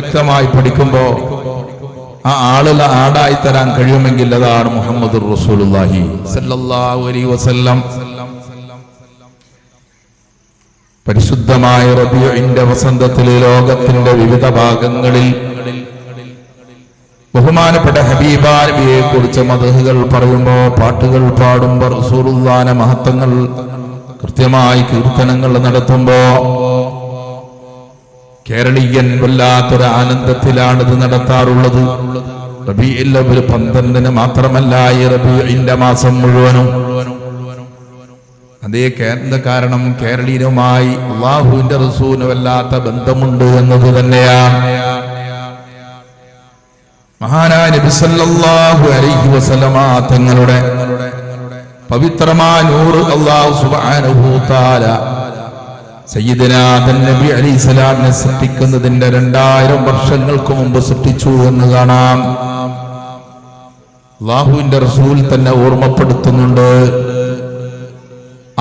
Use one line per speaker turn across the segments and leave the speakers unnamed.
വ്യക്തമായി പഠിക്കുമ്പോ ആ ആളുള്ള ആടായി തരാൻ കഴിയുമെങ്കിൽ അതാണ് മുഹമ്മദ് അലൈഹി വസല്ലം. പരിശുദ്ധമായ റബിയുടെ വസന്തത്തിൽ ലോകത്തിന്റെ വിവിധ ഭാഗങ്ങളിൽ ബഹുമാനപ്പെട്ട ഹബീബാനബിയെ കുറിച്ച് മതഹുകൾ പറയുമ്പോ പാട്ടുകൾ പാടുമ്പോ റസൂറുല്ലാന മഹത്വങ്ങൾ കൃത്യമായി കീർത്തനങ്ങൾ നടത്തുമ്പോ കേരളീയൻ വല്ലാത്തൊരു ആനന്ദത്തിലാണ് ഇത് നടത്താറുള്ളത്. റബിയിൽ ഒരു പന്ത്രണ്ടിന് മാത്രമല്ല ഈ മാസം മുഴുവനും. അതേ കേന്ദ്ര കാരണം കേരളീയനുമായി അള്ളാഹുവിന്റെ റസൂന് വല്ലാത്ത ബന്ധമുണ്ട് എന്നത് തന്നെയാണ്. മഹാനായ അലൈഹി വസല്ലമ തങ്ങളുടെ പവിത്രമായ നൂറ് അല്ലാഹു സുബ്ഹാനഹു തആല സയ്യിദനാ ആദം നബി അലൈഹി സ്വലാമിനെ സൃഷ്ടിക്കുന്നതിന്റെ രണ്ടായിരം വർഷങ്ങൾക്ക് മുമ്പ് സൃഷ്ടിച്ചു എന്ന് കാണാം. അള്ളാഹുവിന്റെ റസൂൽ തന്നെ ഓർമ്മപ്പെടുത്തുന്നുണ്ട്.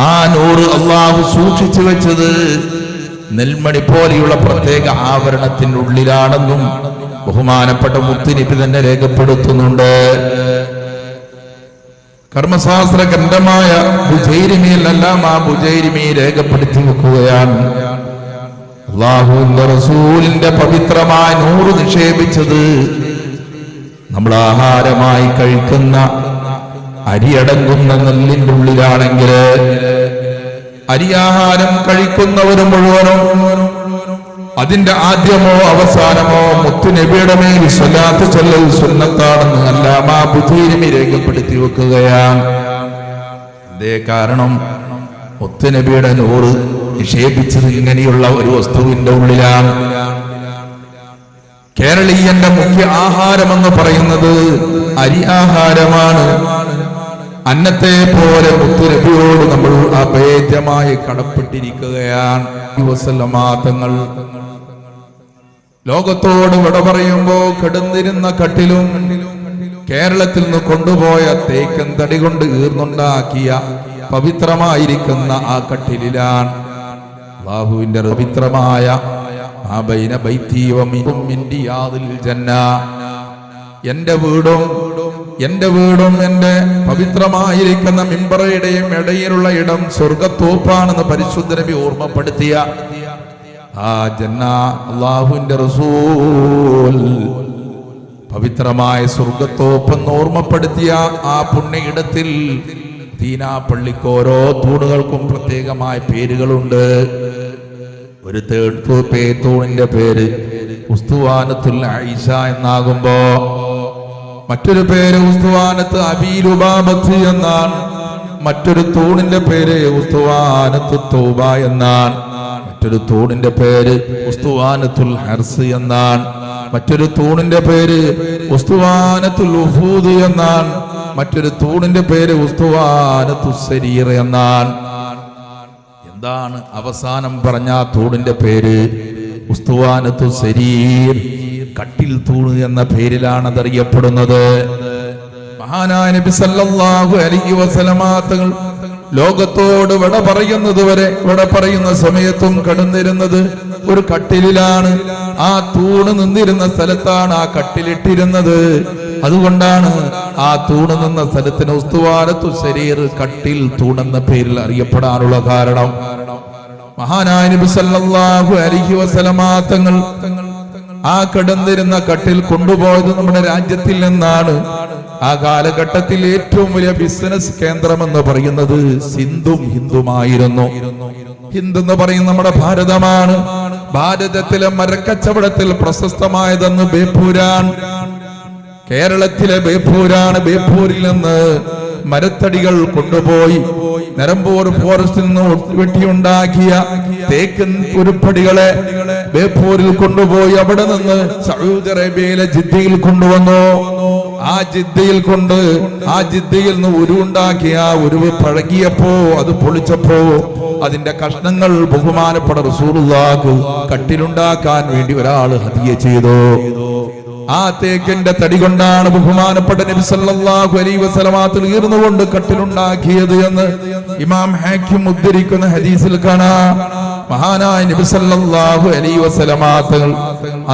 ആ നൂറ് അള്ളാഹു സൂക്ഷിച്ചു വെച്ചത് നെൽമണി പോലെയുള്ള പ്രത്യേക ആവരണത്തിനുള്ളിലാണെന്നും ബഹുമാനപ്പെട്ട മുത്തുനിപ്പി തന്നെ രേഖപ്പെടുത്തുന്നുണ്ട്. കർമ്മശാസ്ത്ര ഗ്രന്ഥമായ ബുജൈരിമിയിലെല്ലാം ആ ബുജൈരിമി രേഖപ്പെടുത്തി വെക്കുകയാണ്. അള്ളാഹുവിന്റെ റസൂലിന്റെ പവിത്രമായ നൂറ് നിക്ഷേപിച്ചത് നമ്മൾ ആഹാരമായി കഴിക്കുന്ന അരിയടങ്ങുന്ന നെല്ലിന്റെ ഉള്ളിലാണെങ്കിൽ അരിയാഹാരം കഴിക്കുന്നവരും മുഴുവനും അതിന്റെ ആദ്യമോ അവസാനമോ മുത്തുനബിയുടെ മേൽ സ്വലാത്ത് ചൊല്ലൽ സുന്നത്താണെന്ന് അല്ലാമാ ബുദ്ധീരമി രേഖപ്പെടുത്തി വെക്കുകയാണ്. അതേ കാരണം മുത്തുനബിയുടെ നൂറ് നിക്ഷേപിച്ചത് ഇങ്ങനെയുള്ള ഒരു വസ്തുവിന്റെ ഉള്ളിലാണ്. കേരളീയന്റെ മുഖ്യ ആഹാരമെന്ന് പറയുന്നത് അരി ആഹാരമാണ്. അന്നത്തെ പോലെ മുത്തുനബിയോട് നമ്മൾ അഭേദ്യമായി കടപ്പെട്ടിരിക്കുകയാണ്. ദിവസമാതങ്ങൾ ലോകത്തോട് വിട പറയുമ്പോ കിടന്നിരുന്ന കട്ടിലും കേരളത്തിൽ നിന്ന് കൊണ്ടുപോയ തേക്കൻ തടി കൊണ്ട് ഈർന്നുണ്ടാക്കിയ പവിത്രമായിരിക്കുന്ന ആ കട്ടിലിലാണ് ബാഹുവിന്റെ പവിത്രമായ എന്റെ വീടും എന്റെ വീടും എന്റെ പവിത്രമായിരിക്കുന്ന മിമ്പറയുടെയും ഇടയിലുള്ള ഇടം സ്വർഗത്തോപ്പാണെന്ന് പരിശുദ്ധ നബി ഓർമ്മപ്പെടുത്തിയ ആ ജന്ന അള്ളാഹുവിന്റെ റസൂൽ പവിത്രമായ സ്വർഗത്തോപ്പെന്ന് ഓർമ്മപ്പെടുത്തിയ ആ പുണ്യയിടത്തിൽ ദീനാ പള്ളിക്ക് ഓരോ തൂണുകൾക്കും പ്രത്യേകമായ പേരുകളുണ്ട്. ഒരു തേർഡ് പേ തൂണിന്റെ പേര് ഉസ്തുവാനത്തുൽ ഐഷ എന്നാകുമ്പോ മറ്റൊരു പേര് ഉസ്തുവാനത്ത് അബീലുബാബത്ത് എന്നാണ്. മറ്റൊരു തൂണിന്റെ പേര് ഉസ്തുവാനത്ത് തൗബ എന്നാണ്. മറ്റൊരു തൂണിന്റെ പേര് ഉസ്തുവാനത്തുൽ ഹർസ് എന്നാണ്. മറ്റൊരു തൂണിന്റെ പേര് ഉസ്തുവാനത്തുൽ ഉഹൂദ് എന്നാണ്. മറ്റൊരു തൂണിന്റെ പേര് ഉസ്തുവാനത്തു സരീർ എന്നാണ്. എന്താണ് അവസാനം പറഞ്ഞ തൂണിന്റെ പേര്? ഉസ്തുവാനത്തു സരീർ. കട്ടിൽ തൂണ് എന്ന പേരിലാണ് അതറിയപ്പെടുന്നത് മഹാനായ നബി സല്ലല്ലാഹു അലൈഹി വസല്ലമ തങ്ങൾ ലോകത്തോട് വിട പറയുന്നത് വരെ വിട പറയുന്ന സമയത്തും കടന്നിരുന്നത് ഒരു കട്ടിലിലാണ്. ആ തൂണ് നിന്നിരുന്ന സ്ഥലത്താണ് ആ കട്ടിലിട്ടിരുന്നത്. അതുകൊണ്ടാണ് ആ തൂണ് നിന്ന സ്ഥലത്തിന് ഉസ്തുവാരത്തു ശരീർ കട്ടിൽ തൂണെന്ന പേരിൽ അറിയപ്പെടാനുള്ള കാരണം. മഹാനായ നബി സല്ലല്ലാഹു അലൈഹി വസല്ലമ തങ്ങൾ ആ കിടന്നിരുന്ന കട്ടിൽ കൊണ്ടുപോയത് നമ്മുടെ രാജ്യത്തിൽ നിന്നാണ്. ആ കാലഘട്ടത്തിൽ ഏറ്റവും വലിയ ബിസിനസ് കേന്ദ്രം എന്ന് പറയുന്നത് സിന്ധും ഹിന്ദുമായിരുന്നു. ഹിന്ദു എന്ന് പറയുന്ന നമ്മുടെ ഭാരതമാണ്. ഭാരതത്തിലെ മരക്കച്ചവടത്തിൽ പ്രശസ്തമായതെന്ന് ബേപ്പൂരാൻ. കേരളത്തിലെ ബേപ്പൂരാണ് ബേപ്പൂരിൽ നിന്ന് മരത്തടികൾ കൊണ്ടുപോയി നിരമ്പൂർ ഫോറസ്റ്റിൽ നിന്ന് വെട്ടിയുണ്ടാക്കിയ തേക്കൻ ഉരുപ്പടികളെ ബേപ്പൂരിൽ കൊണ്ടുപോയി അവിടെ നിന്ന് സൗദി അറേബ്യയിലെ ജിദ്ദയിൽ കൊണ്ടുവന്നു. ആ ജിദ്ദയിൽ കൊണ്ട് ആ ജിദ്ദയിൽ നിന്ന് ഉരുവുണ്ടാക്കിയ ആ ഉരുവ് പഴകിയപ്പോ അത് പൊളിച്ചപ്പോ അതിന്റെ കഷ്ണങ്ങൾ ബഹുമാനപ്പെട്ട റസൂറുള്ളാക്ക് കട്ടിലുണ്ടാക്കാൻ വേണ്ടി ഒരാൾ ഹതിയ ചെയ്തു. ആ തേക്കിന്റെ തടി കൊണ്ടാണ് ബഹുമാനപ്പെട്ട നബി സല്ലല്ലാഹു അലൈഹി വസല്ലമാത്തിൽ ഈർന്നുകൊണ്ട് കട്ടിലുണ്ടാക്കിയത് എന്ന് ഇമാം ഹാക്കിം ഉദ്ധരിക്കുന്ന ഹദീസിൽ കാണാം. മഹാനായ നബി സല്ലല്ലാഹു അലൈഹി വസല്ലമ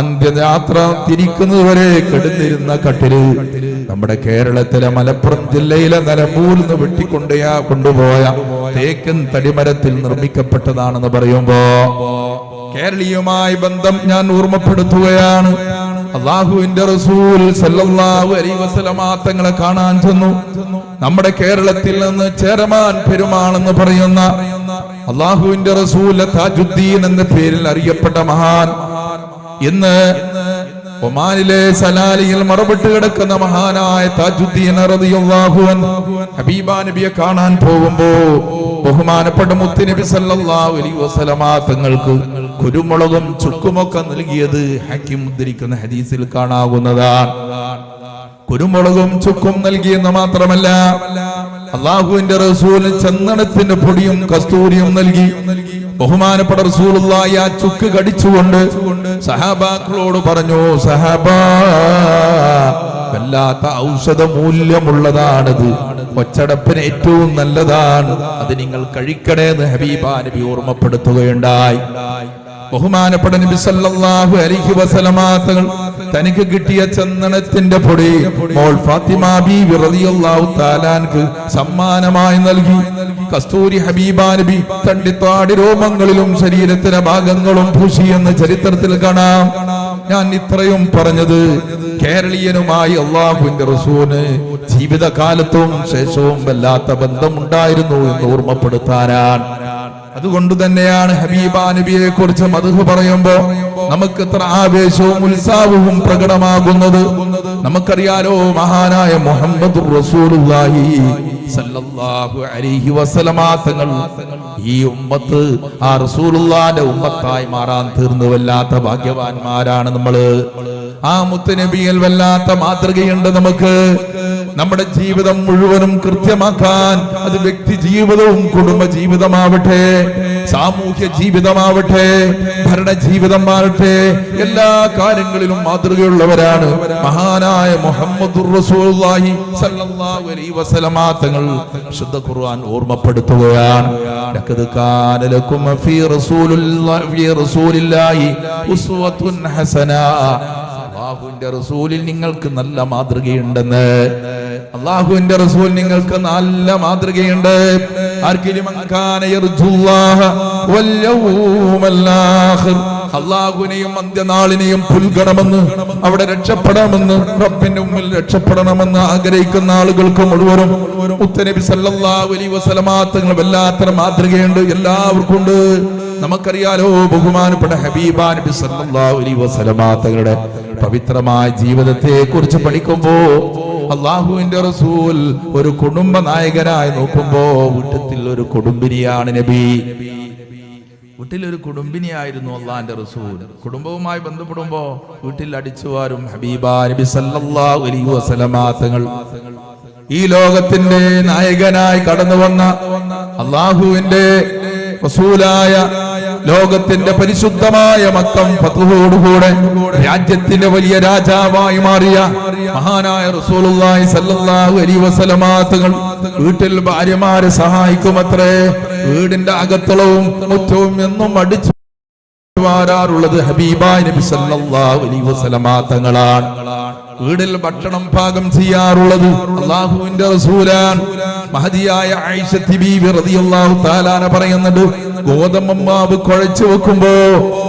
അന്ത്യയാത്ര തിരിക്കുന്നതുവരെ കിടന്നിരുന്ന കട്ടിൽ നമ്മുടെ കേരളത്തിലെ മലപ്പുറം ജില്ലയിലെ നിലമ്പൂരിൽ നിന്ന് വെട്ടിക്കൊണ്ടയാ കൊണ്ടുപോയ തേക്കൻ തടിമരത്തിൽ നിർമ്മിക്കപ്പെട്ടതാണെന്ന് പറയുമ്പോ കേരളീയമായി ബന്ധം ഞാൻ ഓർമ്മപ്പെടുത്തുകയാണ്. അള്ളാഹുവിന്റെ റസൂൽ സല്ലല്ലാഹു അലൈഹി വസല്ലമ തങ്ങളെ കാണാൻ ചെന്നു. നമ്മുടെ കേരളത്തിൽ നിന്ന് ചേരമാൻ പെരുമാണെന്ന് പറയുന്ന അള്ളാഹുവിന്റെ റസൂൽ താജുദ്ദീൻ എന്ന പേരിൽ അറിയപ്പെട്ട മഹാൻ. ഇന്ന് ഒമാനിലെ സലാലിയിൽ മറവിട്ട് കിടക്കുന്ന മഹാനായ താജുദ്ദീൻ റളിയല്ലാഹു ഹബീബ നബിയെ കാണാൻ പോകുമ്പോ ബഹുമാനപ്പെട്ട മുത്തുനബി സല്ലല്ലാഹു അലൈഹി വസല്ലമ തങ്ങൾക്ക് കുരുമുളകും ചുക്കുമൊക്കെ നൽകിയത് ഹക്കിം ഉദ്ധരിക്കുന്ന ഹദീസിൽ കാണാവുന്നതാണ്. കുരുമുളകും ചുക്കും നൽകിയെന്ന് മാത്രമല്ല അള്ളാഹുവിന്റെ റസൂൽ ചന്ദനത്തിന്റെ പൊടിയും കസ്തൂരിയും നൽകി. ബഹുമാനപ്പെട്ട റസൂലുള്ളാഹി ആ ചുക്ക് കടിച്ചുകൊണ്ട് സഹാബാക്കളോട് പറഞ്ഞു സഹാബാ വല്ലാത്ത ഔഷധ മൂല്യമുള്ളതാണത്. ഒച്ചടപ്പിന് ഏറ്റവും നല്ലതാണ്. അത് നിങ്ങൾ കഴിക്കണേന്ന് ഹബീബാ ഹബീബ നബി ഓർമ്മപ്പെടുത്തുകയുണ്ടായി. ബഹുമാനപ്പെട്ട നബി സല്ലല്ലാഹു അലൈഹി വസല്ലമ തനിക്ക് കിട്ടിയ ചന്ദനത്തിന്റെ പൊടി മോൾ ഫാത്തിമ ബീവി റളിയല്ലാഹു തആലാൻക്ക് സമ്മാനമായി നൽകി. കസ്തൂരി ഹബീബ നബി തണ്ടിത്താടി രോമങ്ങളിലും ശരീരത്തിലെ ഭാഗങ്ങളും പൂശി എന്ന് ചരിത്രത്തിൽ കാണാം. ഞാൻ ഇത്രയും പറഞ്ഞത് കേരളീയനുമായി അള്ളാഹുവിന്റെ റസൂന് ജീവിതകാലത്തും ശേഷവും വല്ലാത്ത ബന്ധമുണ്ടായിരുന്നു എന്ന് ഓർമ്മപ്പെടുത്താനാണ്. അതുകൊണ്ട് തന്നെയാണ് ഹബീബ നബിയെ കുറിച്ച് മധു പറയുമ്പോ നമുക്ക് ഇത്ര ആവേശവും ഉത്സാഹവും പ്രകടമാകുന്നത്. നമുക്കറിയാലോ മഹാനായ മുഹമ്മദ് റസൂലുള്ളാഹി സല്ലല്ലാഹു അലൈഹി വസല്ലമ തങ്ങൾ ഈ ഉമ്മത്ത് ആ റസൂലുള്ളാന്റെ ഉമ്മത്തായി മാറാൻ തീർന്നു വല്ലാത്ത ഭാഗ്യവാന്മാരാണ് നമ്മൾ. ആ മുത്തുനബിയിൽ വല്ലാത്ത മാതൃകയുണ്ട് നമുക്ക്. നമ്മുടെ ജീവിതം മുഴുവനും കൃത്യമാക്കാൻ അത് വ്യക്തി ജീവിതവും കുടുംബ ജീവിതമാവട്ടെ സാമൂഹ്യ ജീവിതമാവട്ടെ ഭരണ ജീവിതം മാറട്ടെ എല്ലാ കാര്യങ്ങളിലും മാതൃകയുള്ളവരാണ്. മഹാനായ മുഹമ്മദ് തങ്ങൾ ശുദ്ധ ഖുർആൻ ഓർമ്മപ്പെടുത്തുകയാണ്. ലക്കും ഫീ റസൂലുള്ളാഹി ഉസ്വത്തുൻ ഹസന. അള്ളാഹുവിന്റെ റസൂലിൽ നിങ്ങൾക്ക് നല്ല മാതൃകയുണ്ടെന്ന്. അള്ളാഹുവിന്റെ റസൂൽ നിങ്ങൾക്ക് നല്ല മാതൃകയുണ്ട്. അള്ളാഹുവിനെയും അന്ത്യനാളിനെയും പുൽകണമെന്ന് അവിടെ രക്ഷപ്പെടാമെന്ന് റബ്ബിന്റെ മുമ്പിൽ രക്ഷപ്പെടണമെന്ന് ആഗ്രഹിക്കുന്ന ആളുകൾക്ക് മുഴുവനും മുത്തനബി സല്ലല്ലാഹു അലൈഹി വസല്ലമ മാതൃകയുണ്ട്. എല്ലാവർക്കും ഉണ്ട്. നമുക്കറിയാലോ ബഹുമാനപ്പെട്ട ഹബീബാ നബി സല്ലല്ലാഹു അലൈഹി വസല്ലമ തങ്ങളുടെ പവിത്രമായ ജീവിതത്തെ കുറിച്ച് പഠിക്കുമ്പോ അള്ളാഹുവിന്റെ റസൂൽ ഒരു കുടുംബ നായകനായി നോക്കുമ്പോ വീട്ടത്തിൽ ഒരു കുടുംബിനിയാണ് നബി. വീട്ടിലൊരു കുടുംബിനിയായിരുന്നു അള്ളാന്റെ റസൂൽ. കുടുംബവുമായി ബന്ധപ്പെടുമ്പോ വീട്ടിൽ അടിച്ചുവാരും ഹബീബ നബി സല്ലല്ലാഹു അലൈഹി വസല്ലമ തങ്ങൾ. ഈ ലോകത്തിന്റെ നായകനായി കടന്നു വന്ന അള്ളാഹുവിന്റെ റസൂലായ ലോകത്തിന്റെ പരിശുദ്ധമായ മക്കം ഫത്തുഹോടുകൂടെ രാജ്യത്തിന്റെ വലിയ രാജാവായി മാറിയ മഹാനായ റസൂലുള്ളാഹി സല്ലല്ലാഹു അലൈഹി വസല്ലമ തങ്ങൾ വീട്ടിൽ ഭാര്യമാരെ സഹായിക്കുമത്രേ. വീടിന്റെ അകത്തളവും മുറ്റവും എന്നും അടിച്ചു വാരാറുള്ളത് ഹബീബായ നബി സല്ലല്ലാഹു അലൈഹി വസല്ലമ തങ്ങളാണ് വീടിൽ ഭക്ഷണം പാകം ചെയ്യാറുള്ളത്. അള്ളാഹുവിന്റെ റസൂലാൻ മഹതിയായ ആയിഷത്തിബിഅള്ളാഹു പറയുന്നുണ്ട് ഗോതമ്പ് കുഴച്ചു വെക്കുമ്പോ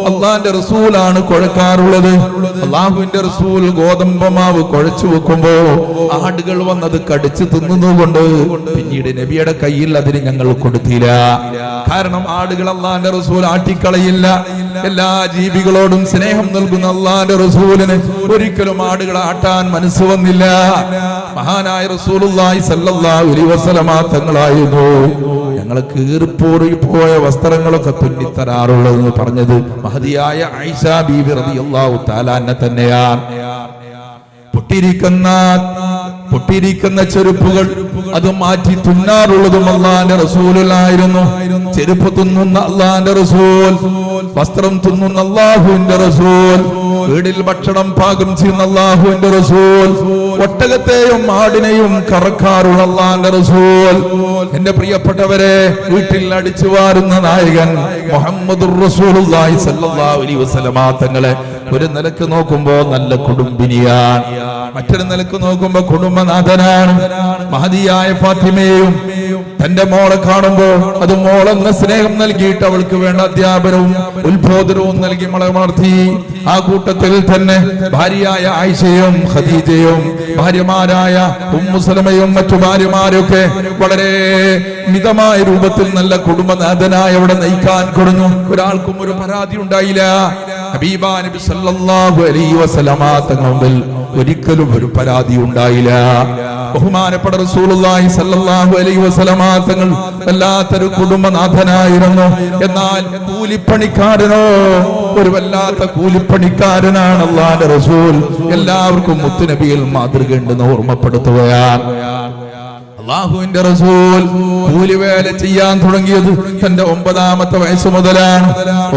അള്ളാന്റെ റസൂലാണ് കുഴക്കാറുള്ളത്. അള്ളാഹുവിന്റെ റസൂൽ ഗോതമ്പമാവ് കുഴച്ചു വെക്കുമ്പോ ആടുകൾ വന്നത് കടിച്ചു തിന്നുന്നുകൊണ്ട് പിന്നീട് നബിയുടെ കയ്യിൽ അതിന് ഞങ്ങൾ കൊടുത്തില്ല. കാരണം ആടുകൾ അള്ളാന്റെ റസൂൽ ആട്ടിക്കളയില്ല. എല്ലാ ജീവികളോടും സ്നേഹം നൽകുന്ന അള്ളാന്റെ റസൂലിന് ഒരിക്കലും ആടുകളെ ആട്ടാൻ മനസ്സ് വന്നില്ല. മഹാനായ റസൂലുള്ളാഹി സല്ലല്ലാഹു അലൈഹി വസല്ലമ തങ്ങളായിരുന്നു. ഞങ്ങൾ കീറിപ്പോറി പോയ വസ്ത്രങ്ങളൊക്കെ തുന്നിത്തരാറുള്ളതെന്ന് പറഞ്ഞത് മഹതിയായ ഐഷ ബീബി റളിയല്ലാഹു തആല തന്നെയാണ് പൊട്ടിയിരിക്കുന്ന പൊട്ടിയിരിക്കുന്ന ചെരുപ്പുകൾ അത് മാറ്റി തുന്നാറുള്ളതും അള്ളാന്റെ റസൂലായിരുന്നു ചെരുപ്പ് തുന്നുന്ന അള്ളാന്റെ റസൂൽ വസ്ത്രം തുന്നുന്ന അള്ളാഹുവിന്റെ റസൂൽ വീടിൽ ഭക്ഷണം പാകം ചെയ്യുന്ന അള്ളാഹുവിന്റെ റസൂൽ ഒട്ടകത്തെയും ആടിനെയും കറക്കാറുള്ള അള്ളാന്റെ റസൂൽ. എന്റെ പ്രിയപ്പെട്ടവരെ വീട്ടിൽ അടിച്ചു വാരുന്ന നായകൻ മുഹമ്മദ് തങ്ങളെ ഒരു നിലയ്ക്ക് നോക്കുമ്പോ നല്ല കുടുംബിനിയാണ്. മറ്റൊരു നിലയ്ക്ക് നോക്കുമ്പോ കുടുംബനാഥനാണ്. മഹതിയായ ഫാത്തിമയെയും തന്റെ മോളെ കാണുമ്പോൾ അത് മോളെന്ന സ്നേഹം നൽകിയിട്ട് അവൾക്ക് വേണ്ട അധ്യാപനവും ഉത്ബോധനവും നൽകി മോളെ വളർത്തി. ആ കൂട്ടത്തിൽ തന്നെ ഭാര്യയായ ആയിഷയും ഖദീജയും ഭാര്യമാരായ ഉമ്മുസലമയും മറ്റു ഭാര്യമാരൊക്കെ വളരെ മിതമായ രൂപത്തിൽ നല്ല കുടുംബനാഥനായ അവിടെ നയിക്കാൻ കൊടുങ്ങും ഒരാൾക്കും ഒരു പരാതി ഉണ്ടായില്ല. ഹബീബാ നബി സല്ലല്ലാഹു അലൈഹി വസല്ലമ തങ്ങളുടെ ഒരിക്കലും ഒരു പരാതി ഉണ്ടായില്ല. ബഹുമാനപ്പെട്ട റസൂലുള്ളാഹി സല്ലല്ലാഹു അലൈഹി വസല്ലമ തങ്ങൾ വല്ലാത്തൊരു കുടുംബനാഥനായിരുന്നു. എന്നാൽ കൂലിപ്പണിക്കാരനോ ഒരു വല്ലാത്ത കൂലിപ്പണിക്കാരനാണ് അള്ളാന്റെ റസൂൽ. എല്ലാവർക്കും മുത്തുനബിയിൽ മാതൃകയുണ്ടെന്ന് ഓർമ്മപ്പെടുത്തുകയാണ്. അള്ളാഹുവിന്റെ റസൂൽ കൂലിവേല ചെയ്യാൻ തുടങ്ങിയത് തന്റെ ഒമ്പതാമത്തെ വയസ്സ് മുതലാണ്.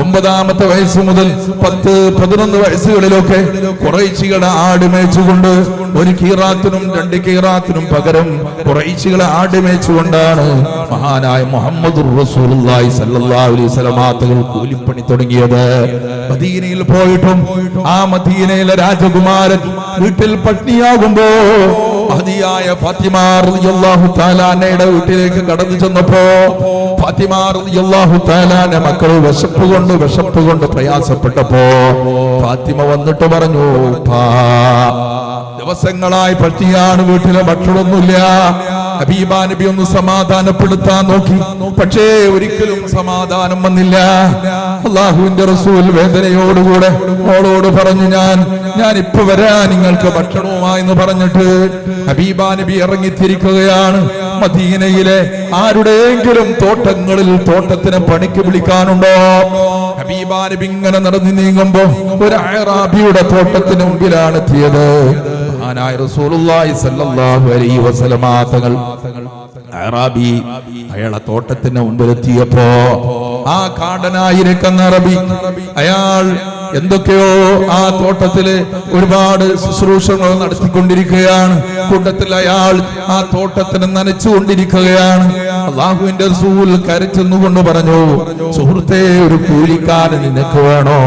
ഒമ്പതാമത്തെ വയസ്സ് മുതൽ പത്ത് പതിനൊന്ന് വയസ്സുകളിലൊക്കെ കുറേശികളെ ആട് മേച്ചുകൊണ്ട് ഒരു കീറാത്തിനും രണ്ട് കീറാത്തിനും പകരം കുറേശികളെ ആട് മേച്ചുകൊണ്ടാണ് മഹാനായ മുഹമ്മദ് കൂലിപ്പണി തുടങ്ങിയത്. മദീനയിൽ പോയിട്ടും ആ മദീനയിലെ രാജകുമാരൻ വീട്ടിൽ പട്ടിണിയാകുമ്പോ മഹതിയായ ഫാത്തിമ റളിയല്ലാഹു തആലാനയുടെ വീട്ടിലേക്ക് കടന്നു ചെന്നപ്പോ ഫാത്തിമ റളിയല്ലാഹു തആലാന്റെ മക്കൾ വിശപ്പ് കൊണ്ട് വിശപ്പ് കൊണ്ട് പ്രയാസപ്പെട്ടപ്പോ ഫാത്തിമ വന്നിട്ട് പറഞ്ഞു ദിവസങ്ങളായി പട്ടിയാണ് വീട്ടിലെ ഭക്ഷണമൊന്നുമില്ല. ഹബീബ നബി ഒന്ന് സമാധാനപ്പെടുത്താൻ നോക്കി. പക്ഷേ ഒരിക്കലും സമാധാനം വന്നില്ല. അള്ളാഹുവിന്റെ റസൂൽ വേദനയോടുകൂടെ മോളോട് പറഞ്ഞു ഞാൻ ഞാൻ ഇപ്പൊ വരാ നിങ്ങൾക്ക് ഭക്ഷണവുമായി എന്ന് പറഞ്ഞിട്ട് ഹബീബ നബി ഇറങ്ങിത്തിരിക്കുകയാണ്. മദീനയിലെ ആരുടെയെങ്കിലും തോട്ടങ്ങളിൽ തോട്ടത്തിന് പണിക്ക് വിളിക്കാനുണ്ടോ? ഹബീബ നബി ഇങ്ങനെ നടന്നു നീങ്ങുമ്പോ ഒരു അയറാബിയുടെ തോട്ടത്തിന് മുമ്പിലാണ് എത്തിയത്. മഹാനായ റസൂലുള്ളാഹി സ്വല്ലല്ലാഹു അലൈഹി വസല്ലമ തങ്ങൾ അറബി അയാളെ തോട്ടത്തിന് മുമ്പിലെത്തിയപ്പോ ആ കാടനായിരിക്കുന്ന അറബി അയാൾ എന്തൊക്കെയോ ആ തോട്ടത്തിൽ ഒരുപാട് ശുശ്രൂഷകൾ നടത്തിക്കൊണ്ടിരിക്കുകയാണ്. കൂട്ടത്തിൽ അയാൾ ആ തോട്ടത്തിന് നനച്ചുകൊണ്ടിരിക്കുകയാണ് അള്ളാഹുവിന്റെ റസൂൽ കരച്ചെന്നുകൊണ്ട് പറഞ്ഞു സുഹൃത്തെ ഒരു കൂലിക്കാരൻ നിനക്ക് വേണോ?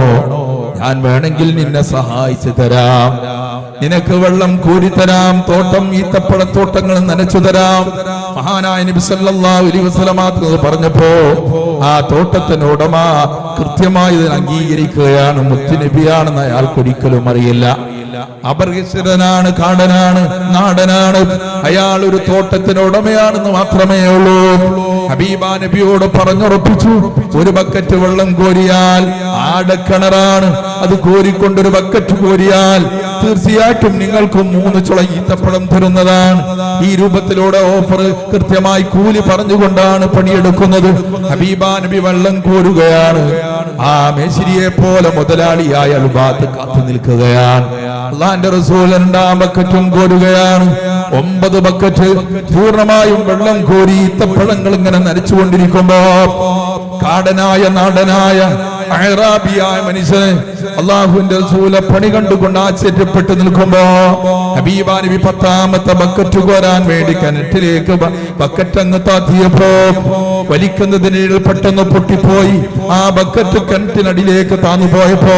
ഞാൻ വേണമെങ്കിൽ നിന്നെ സഹായിച്ചു തരാം. നിനക്ക് വെള്ളം കോരിത്തരാം തോട്ടം ഈത്തപ്പഴത്തോട്ടങ്ങൾ നനച്ചു തരാം മഹാനായ നബി സല്ലല്ലാഹു അലൈഹി വസല്ലമ തങ്ങൾ പറഞ്ഞപ്പോ ആ തോട്ടത്തിന് ഉടമ കൃത്യമായി ഇതിനെ അംഗീകരിക്കുകയാണ് മുത്തുനബിയാണെന്ന് അയാൾക്ക് ഒരിക്കലും അറിയില്ല. അപരിചിതനാണ് കാടനാണ് നാടനാണ്. അയാൾ ഒരു തോട്ടത്തിന് ഉടമയാണെന്ന് മാത്രമേ ഉള്ളൂ. ഹബീബ നബിയോട് പറഞ്ഞുറപ്പിച്ചു ഒരു ബക്കറ്റ് വെള്ളം കോരിയാൽ ആടക്കിണറാണ്. അത് കോരിക്കൊണ്ടൊരു ബക്കറ്റ് കോരിയാൽ തീർച്ചയായിട്ടും നിങ്ങൾക്ക് മൂന്ന് ചുള ഈത്തപ്പഴം തരുന്നതാണ്. ഈ രൂപത്തിലൂടെ ഓഫർ കൃത്യമായി കൂലി പറഞ്ഞുകൊണ്ടാണ് പണിയെടുക്കുന്നത്. ഹബീബ നബി വെള്ളം കോരുകയാണ്. ആ മേശിരിയെ പോലെ മുതലാളിയായ അൽബാത്ത് കാത്തു നിൽക്കുകയാണ്. അള്ളാന്റെ റസൂൽ രണ്ടാം ബക്കറ്റും കോരുകയാണ്. ഒമ്പത് ബക്കറ്റ് പൂർണമായും വെള്ളം കോരി ഈത്തപ്പഴങ്ങൾ ഇങ്ങനെ നനച്ചുകൊണ്ടിരിക്കുമ്പോ കാടനായ നാടനായ അഹ്റാബിയായ മനുഷ്യനെ അള്ളാഹുവിന്റെ റസൂല പണി കണ്ടുകൊണ്ട് ആശ്ചര്യപ്പെട്ട് നിൽക്കുമ്പോ ഹബീബ നബി പത്താമത്തെ ബക്കറ്റ് കോരാൻ വേണ്ടി കിണറ്റിലേക്ക് ബക്കറ്റ് അങ്ങ് താത്തിയപ്പോ വലിക്കുന്നതിനിടയിൽ പെട്ടെന്ന് പൊട്ടിപ്പോയി. ആ ബക്കറ്റ് കിണറ്റിനടിയിലേക്ക് താന്നു പോയപ്പോ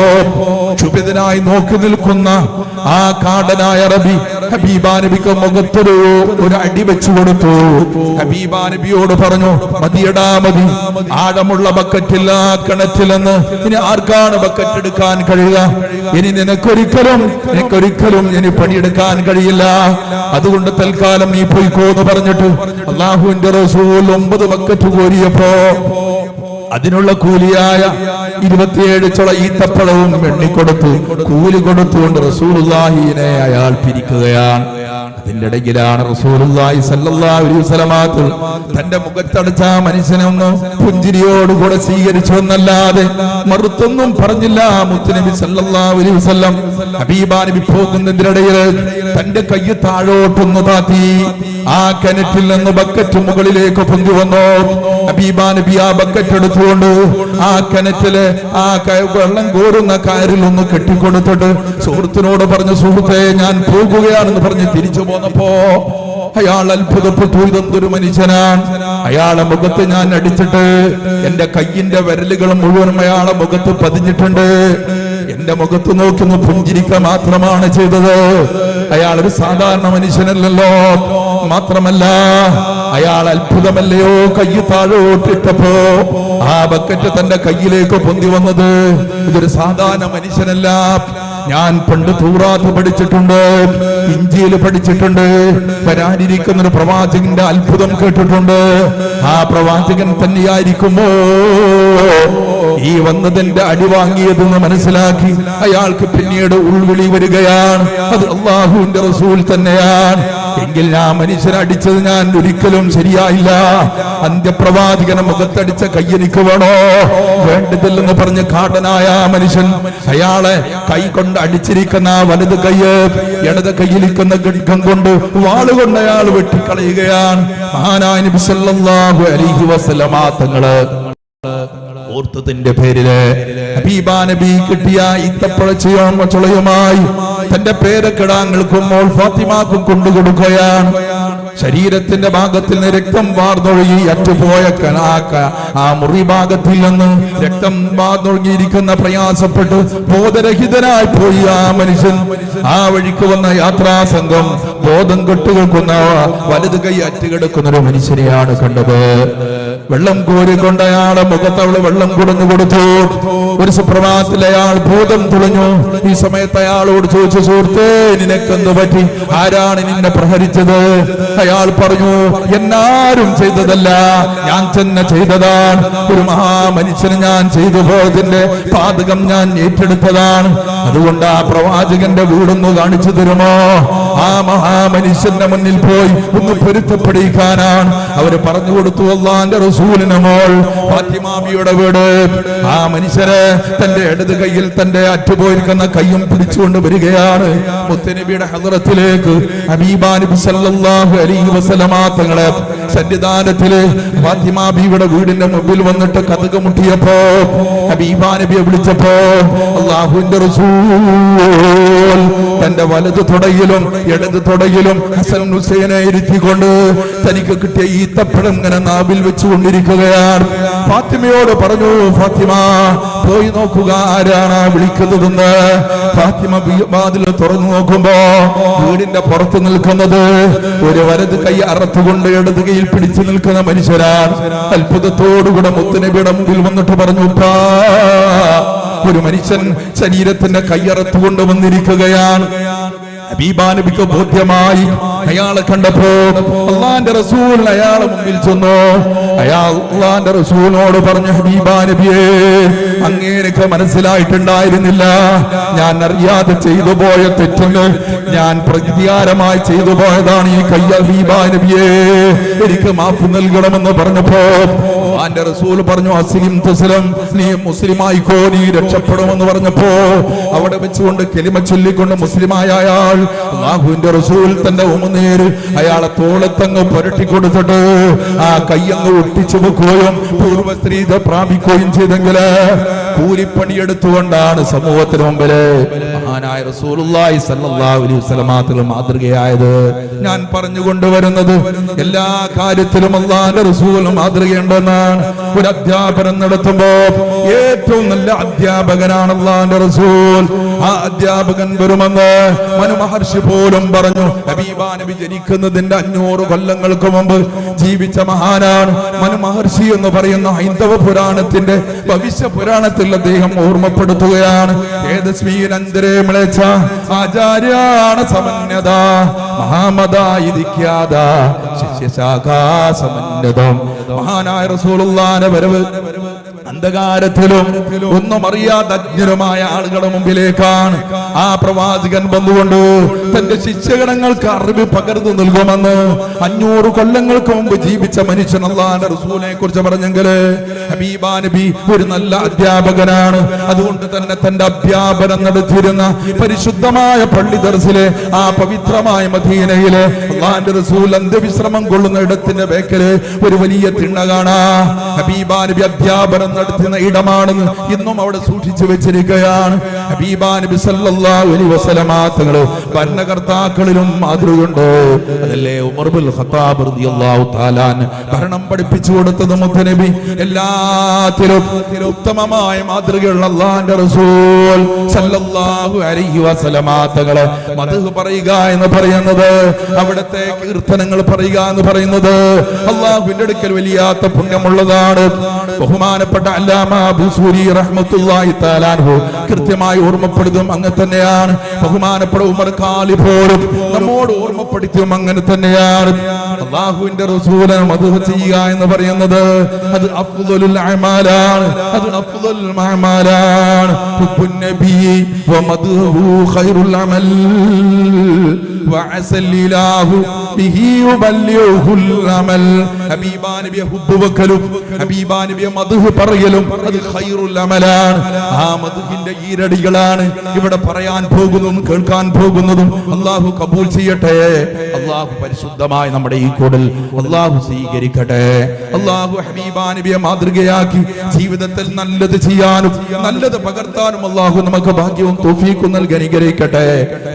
ക്ഷുഭിതനായി നോക്കി നിൽക്കുന്ന ആ കാടനായ റബി ഹബീബാനബിക്ക് മുഖത്തൊരു ഒരു അടി വെച്ചു കൊടുത്തു. ഹബീബാനബിയോട് പറഞ്ഞു മതിയടാ മതി. ആഴമുള്ള ബക്കറ്റില്ല കിണറ്റിലെന്ന് ഇനി ആർക്കാണ് ബക്കറ്റ് എടുക്കാൻ കഴിയുക? ഇനി നിനക്കൊരിക്കലും നിനക്കൊരിക്കലും ഇനി പണിയെടുക്കാൻ കഴിയില്ല. അതുകൊണ്ട് തൽക്കാലം നീ പോയിക്കോ എന്ന് പറഞ്ഞിട്ട് അള്ളാഹുവിന്റെ റസൂൽ ഒമ്പത് ബക്കറ്റ് കോരിയപ്പോ അതിനുള്ള കൂലിയായ ഇരുപത്തിയേഴ് ചുള ഈത്തപ്പഴവും എണ്ണിക്കൊടുത്തു. കൂലി കൊടുത്തുകൊണ്ട് റസൂലുള്ളാഹിനെ അയാൾ പിരിക്കുകയാണ്. അതിന്റെ ഇടയിലാണ് തന്റെ മുഖത്തടച്ച മനുഷ്യനെ ഒന്ന് പുഞ്ചിരിയോടുകൂടെ സ്വീകരിച്ചു എന്നല്ലാതെ മറുത്തൊന്നും പറഞ്ഞില്ല. മുത്തുനബി സല്ലല്ലാഹു അലൈഹി പോകുന്നതിനിടയിൽ തന്റെ കയ്യ് താഴോട്ടൊന്ന് താത്തി. ആ കിണറ്റിൽ നിന്ന് ബക്കറ്റ് മുകളിലേക്ക് പൊന്തി വന്നു നബി ആ ബക്കറ്റ് എടുത്തുകൊണ്ട് ആ കിണറ്റിൽ ആ വെള്ളം കോരുന്ന കാരിൽ ഒന്ന് കെട്ടിക്കൊടുത്തിട്ട് സുഹൃത്തിനോട് പറഞ്ഞു സുഹൃത്തെ ഞാൻ പോകുകയാണെന്ന് പറഞ്ഞ് തിരിച്ചു പോന്നപ്പോ അയാൾ അത്ഭുതപ്പെട്ടു. ഇതെന്തൊരു മനുഷ്യനാണ്. അയാളെ മുഖത്ത് ഞാൻ അടിച്ചിട്ട് എന്റെ കയ്യിന്റെ വിരലുകൾ മുഴുവനും അയാളെ മുഖത്ത് പതിഞ്ഞിട്ടുണ്ട്. എന്റെ മുഖത്ത് നോക്കുന്നു പുഞ്ചിരിക്ക മാത്രമാണ് ചെയ്തത്. അയാൾ ഒരു സാധാരണ മനുഷ്യനല്ലല്ലോ. മാത്രമല്ല അയാൾ അത്ഭുതമല്ലയോ കൈ താഴോട്ടിട്ടപ്പോ ആ ബക്കറ്റ് തന്റെ കയ്യിലേക്ക് പൊന്തി വന്നത്? ഇതൊരു സാധാരണ മനുഷ്യനല്ല. ഞാൻ പണ്ട് തൂറാത്ത് പഠിച്ചിട്ടുണ്ട് ഇഞ്ചിയിൽ പഠിച്ചിട്ടുണ്ട് വരാനിരിക്കുന്ന ഒരു പ്രവാചകന്റെ അത്ഭുതം കേട്ടിട്ടുണ്ട്. ആ പ്രവാചകൻ തന്നെയായിരിക്കുമോ? ഈ വന്നതിന്റെ അടി വാങ്ങിയതെന്ന് മനസ്സിലാക്കി അയാൾക്ക് പിന്നീട് ഉൾവിളി വരികയാണ്. അത് അള്ളാഹുവിന്റെ റസൂൽ തന്നെയാണ്. എങ്കിൽ ആ മനുഷ്യനെ അടിച്ചത് ഞാൻ ഒരിക്കലും ശരിയായില്ല. അന്ത്യപ്രവാചകനെ മുഖത്തടിച്ച കയ്യെനിക്ക് വേണോ? വേണ്ടതില്ലെന്ന് പറഞ്ഞ് കാടനായ മനുഷ്യൻ അയാളെ കൈ കൊണ്ട് അടിച്ചിരിക്കുന്ന വലത് കയ്യ് ഇടത് കയ്യിലിരിക്കുന്ന ഗഡ്ഗം കൊണ്ട് വാളുകൊണ്ട് അയാൾ വെട്ടിക്കളയുകയാണ്. മഹാനായ അലൈഹി വസല്ലമ തങ്ങൾ. ഓർത്തതിന്റെ പേരിൽ ഹബീബാ നബി കിട്ടിയ ഇത്തപ്പഴച്ചയും ചുളയുമായി തന്റെ പേരക്കിടാങ്ങൾക്കും മോൾ ഫാത്തിമാക്കും കൊണ്ടുകൊടുക്കുകയാണ്. ശരീരത്തിന്റെ ഭാഗത്തിൽ നിന്ന് രക്തം വാർന്നൊഴുകി അറ്റുപോയ കനാക്ക ആ മുറി ഭാഗത്തിൽ നിന്ന് രക്തം വാർന്നൊഴുകിയിരിക്കുന്ന പ്രയാസപ്പെട്ട് ബോധരഹിതനായി പോയി ആ മനുഷ്യൻ. ആ വഴിക്ക് വന്ന യാത്രാ സംഘം ബോധം കെട്ടുകൊടുക്കുന്ന വലത് കൈ അറ്റുകിടക്കുന്ന ഒരു മനുഷ്യനെയാണ് കണ്ടത്. വെള്ളം കോരിക്കൊണ്ട് അയാളെ മുഖത്ത് അവൾ വെള്ളം കുടഞ്ഞു കൊടുത്തു. ഒരു സുപ്രഭാതത്തിൽ അയാൾ ഭൂതം തുളഞ്ഞു. ഈ സമയത്ത് അയാളോട് ചോദിച്ചു സുഹൃത്തേ നിനക്കെന്ത് പറ്റി? ആരാണ് നിന്നെ പ്രഹരിച്ചത്? അയാൾ പറഞ്ഞു എന്നാരും ചെയ്തതല്ല. ഞാൻ തന്നെ ചെയ്തതാണ്. ഒരു മഹാമനുഷ്യന് ഞാൻ ചെയ്തു പോയതിന്റെ പാതകം ഞാൻ ഏറ്റെടുത്തതാണ്. അതുകൊണ്ട് ആ പ്രവാചകന്റെ വീടൊന്ന് കാണിച്ചു തരുമോ? ആ മഹാമനുഷ്യന്റെ മുന്നിൽ പോയി ഒന്ന് പൊരുത്തപ്പെടിക്കാനാണ് അവർ പറഞ്ഞു കൊടുത്തു അള്ളാന്റെ റസൂലിന് മോൾ ഫാത്തിമാമിയുടെ വീട്. ആ മനുഷ്യരെ തന്റെ ഇടത് കയ്യിൽ തന്റെ അറ്റുപോയിരിക്കുന്ന കയ്യും പിടിച്ചുകൊണ്ട് വരികയാണ്. മുത്തനബിയുടെ ഹദറത്തിലേക്ക് ഹബീബാ നബി സല്ലല്ലാഹു അലൈഹി വസല്ലമ തങ്ങളെ സന്നിധാനത്തിൽ ഫാത്തിമാബിയുടെ വീടിന്റെ മുമ്പിൽ വന്നിട്ട് കഥക മുട്ടിയപ്പോ ഹബീബാ നബിയെ വിളിച്ചപ്പോ അള്ളാഹുവിന്റെ റസൂൽ തന്റെ വലത് തുടയിലും ഇടത് തുടയിലും ഹസൻ ഹുസൈനെ ഇരുത്തിക്കൊണ്ട് തനിക്ക് കിട്ടിയ ഈത്തപ്പഴം ഇങ്ങനെ നാവിൽ വെച്ചുകൊണ്ടിരിക്കുകയാണ് ഫാത്തിമയോട് പറഞ്ഞു ഫാത്തിമ പോയി നോക്കുക ആരാണ് വിളിക്കുന്നതെന്ന്. ഫാത്തിമ വാതിൽ തുറന്നു നോക്കുമ്പോ വീടിന്റെ പുറത്ത് നിൽക്കുന്നത് ഒരു വലത് കൈ അറത്തുകൊണ്ട് ഇടത് കൈയിൽ പിടിച്ചു നിൽക്കുന്ന മനുഷ്യരാണ്. അത്ഭുതത്തോടുകൂടെ മുത്തനബിയുടെ മുമ്പിൽ വന്നിട്ട് പറഞ്ഞു "ഉപ്പാ, ഒരു മനുഷ്യൻ ശരീരത്തിന്റെ കൈയറത്തുകൊണ്ട് കൊണ്ടുവന്നിരിക്കുകയാണ് ഹബീബാ നബിക്ക് ബോധ്യമായി. അയാളെ കണ്ടപ്പോ അള്ളാന്റെ റസൂൽ അയാളെ മുമ്പിൽ ചെന്നു. അയാൾ അള്ളാന്റെ റസൂലിനോട് പറഞ്ഞു ഹബീബാനബിയെ അങ്ങേനൊക്കെ മനസ്സിലായിട്ടുണ്ടായിരുന്നില്ല. ഞാൻ അറിയാതെ ചെയ്തു പോയ തെറ്റുകൾ ഞാൻ പ്രതികാരമായി ചെയ്തു പോയതാണ് ഈ കയ്യ ഹബീബാ നബിയെ എനിക്ക് മാപ്പ് നൽകണമെന്ന് പറഞ്ഞപ്പോ അള്ളാന്റെ റസൂൽ പറഞ്ഞു അസ്ലിം തസ്ലം നീ മുസ്ലിമായിക്കോ നീ രക്ഷപ്പെടുമെന്ന് പറഞ്ഞപ്പോ അവിടെ വെച്ചുകൊണ്ട് കെലിമ ചൊല്ലിക്കൊണ്ട് മുസ്ലിമായ അയാൾ അള്ളാഹുവിന്റെ റസൂൽ തന്റെ ഉമനേര് അയാളെ തോളത്തങ്ങ് പുരട്ടി കൊടുത്തിട്ട് ആ കയ്യങ്ങ് ഒട്ടിച്ചു വെക്കുകയും പൂർവസ്ത്രീത പ്രാപിക്കുകയും ചെയ്തെങ്കിൽ കൂലിപ്പണിയെടുത്തുകൊണ്ടാണ് സമൂഹത്തിന് മുമ്പിൽ മഹാനായ റസൂലുള്ളാഹി സല്ലല്ലാഹു അലൈഹി വസല്ലം തങ്ങൾ മാതൃകയായത്. ഞാൻ പറഞ്ഞു കൊണ്ടുവരുന്നത് എല്ലാ കാര്യത്തിലും അല്ലാന്റെ റസൂൽ മാതൃകയുണ്ടെന്നാണ്. ഒരു അധ്യാപനം നടത്തുമ്പോ ഏറ്റവും നല്ല അധ്യാപകനാണ് അല്ലാന്റെ റസൂൽ. ആ അധ്യാപകൻ വരുമെന്ന് മനു മഹർഷി പോലും പറഞ്ഞു ഹബീബാ നബി ജനിക്കുന്നതിന്റെ അഞ്ഞൂറ് കൊല്ലങ്ങൾക്ക് മുമ്പ് ജീവിച്ച മഹാനാണ്. മനു മഹർഷി എന്ന് പറയുന്ന ഹൈന്ദവ പുരാണത്തിന്റെ ഭവിഷ്യ പുരാണത്തിൽ അദ്ദേഹം ഓർമ്മപ്പെടുത്തുകയാണ്. ആചാര്യാണ് സമന്യത മഹാമതായിരിക്കാത ശിഷ്യശാഖാ സമന്യതം മഹാനായ റസൂലുള്ളാന്റെ വരവ് അന്ധകാരത്തിലും ഒന്നും അറിയാത്ത അജ്ഞരുമായ ആളുകളുടെ മുമ്പിലേക്കാണ് ആ പ്രവാചകൻ വന്നുകൊണ്ട് തന്റെ ശിക്ഷകണങ്ങൾക്ക് അറിവ് പകർന്നു നൽകുമെന്ന് അഞ്ഞൂറ് കൊല്ലങ്ങൾക്ക് മുമ്പ് ജീവിച്ച മനുഷ്യൻ അള്ളാന്റെ റസൂലിനെ കുറിച്ച് പറഞ്ഞെങ്കിൽ ഹബീബാ നബി ഒരു നല്ല അധ്യാപകനാണ്. അതുകൊണ്ട് തന്നെ തന്റെ അധ്യാപനം നടത്തിയിരുന്ന പരിശുദ്ധമായ പള്ളി ദർസിലെ ആ പവിത്രമായ മദീനയിലെ അള്ളാന്റെ റസൂൽ അന്ത്യവിശ്രമം കൊള്ളുന്ന ഇടത്തിന്റെ ബേക്കൽ ഒരു വലിയ തിണ്ണ കാണാ. ഹബീബാ നബി അധ്യാപനം നടത്തുന്ന ഇടമാണ് ഇന്നും അവിടെ സൂക്ഷിച്ചു വെച്ചിരിക്കുകയാണ്. ഭരണകർത്താക്കളിലും മാതൃകയുണ്ട്. അതല്ലേ ഉമർ ബിൻ ഖത്താബ് ഭരണം പഠിപ്പിച്ചു കൊടുത്തത് മുത്തനബി എല്ലാത്തിലും ഉത്തമമായ മാതൃകയുള്ള അള്ളാന്റെ റസൂൽ സല്ലല്ലാഹു അലൈഹി വസല്ലമ പറയുക എന്ന് പറയുന്നത് അവിടുത്തെ കീർത്തനങ്ങൾ പറയുക എന്ന് പറയുന്നത് അള്ളാഹുവിന്റെ അടുക്കൽ വലിയാത്ത പുണ്യമുള്ളതാണ്. ബഹുമാനപ്പെട്ട അല്ലാമ അബൂസൂരി റഹ്മത്തുള്ളാഹി തആല അൻഹു കൃത്യമായി ഓർമ്മപ്പെടുത്തും അങ്ങനെ തന്നെയാണ്. ബഹുമാനപ്പെട്ട ഉമർ കാലി പോലും നമ്മോട് ഓർമ്മപ്പെടുത്തും അങ്ങനെ തന്നെയാണ്. അള്ളാഹുവിന്റെ റസൂല മധുഹ ചെയ്യുക എന്ന് പറയുന്നത് അത് അഫ്ദലുൽ അഅമാലാണ് അത് അഫ്ദലുൽ അഅമാലാണ് ഹുബ്ബുൻ നബി വമദ്ഹു ഖൈറുൽ അമൽ. വഅസൽ ഇലാഹു ബിഹി യുബല്ലിഹുൽ അമൽ. ഹബീബാ നബിയെ ഹുബ്ബ് വെക്കലും. ഹബീബാ മധു പറയലും അത് ഖൈറുൽ അമലാണ്. ആ മദ്ഹിന്റെ ഈരടികളാണ് ഇവിടെ പറയാൻ പോകുന്നതും കേൾക്കാൻ പോകുന്നതും. അള്ളാഹു കബൂൽ ചെയ്യട്ടെ. അള്ളാഹു പരിശുദ്ധമായി നമ്മുടെ ഈ കൂടൽ അള്ളാഹു സ്വീകരിക്കട്ടെ. അള്ളാഹു ഹബീബാ നബിയെ മാതൃകയാക്കി ജീവിതത്തിൽ നല്ലത് ചെയ്യാനും നല്ലത് പകർത്താനും അള്ളാഹു നമുക്ക് ഭാഗ്യവും തോഫീക്കും നൽകി അനുഗ്രഹിക്കട്ടെ.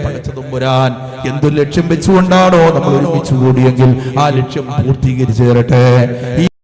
പഠിച്ചതുമ്പുരാൻ എന്തു ലക്ഷ്യം വെച്ചുകൊണ്ടാണോ നമ്മൾ ഒരുമിച്ച് കൂടിയെങ്കിൽ ആ ലക്ഷ്യം പൂർത്തീകരിച്ചു തരട്ടെ.